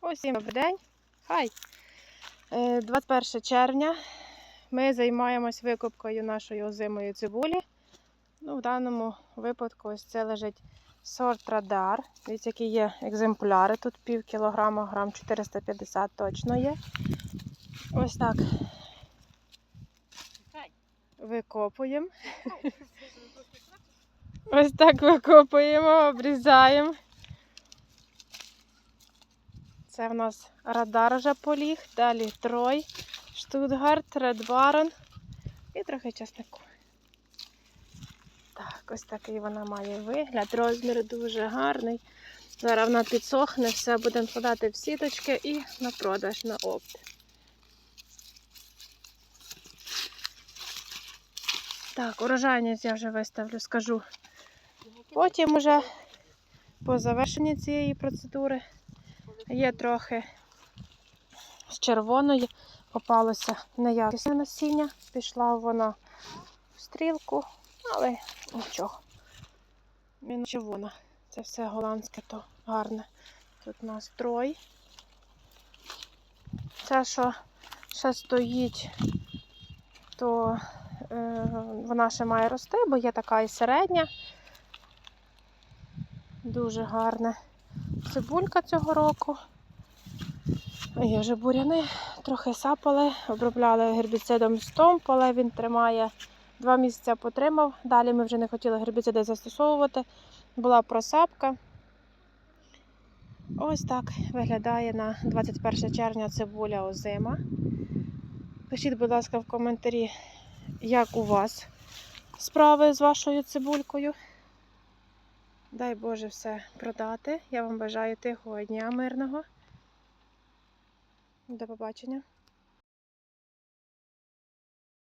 Усім добрий день. Хай. Е, 21 червня. Ми займаємось викупкою нашої озимої цибулі. Ну, в даному випадку ось це лежить сорт радар. Дивіться, які є екземпляри. Тут пів кілограма, грам 450 точно є. Ось так викопуємо. Ось так викопуємо, обрізаємо. Це в нас радар вже поліг, далі Трой, Штутгарт, Ред Барон і трохи часнику. Так, ось такий вона має вигляд. Розмір дуже гарний. Зараз вона підсохне, все будемо складати в сіточки і на продаж на опт. Так, урожайність я вже виставлю, скажу. Потім уже по завершенні цієї процедури є трохи з червоної, попалося неякісне насіння, пішла вона в стрілку, але нічого. Він червона. Це все голландське, то гарне. Тут у нас трой. Це, що ще стоїть, то е, вона ще має рости, бо є така і середня. Дуже гарна цибулька цього року. Є вже буряни, трохи сапали, обробляли гербіцидом стомп, але він тримає два місяці потримав. Далі ми вже не хотіли гербіциди застосовувати. Була просапка. Ось так виглядає на 21 червня цибуля озима. Пишіть, будь ласка, в коментарі, як у вас справи з вашою цибулькою. Дай Боже все продати. Я вам бажаю тихого дня мирного. До побачення.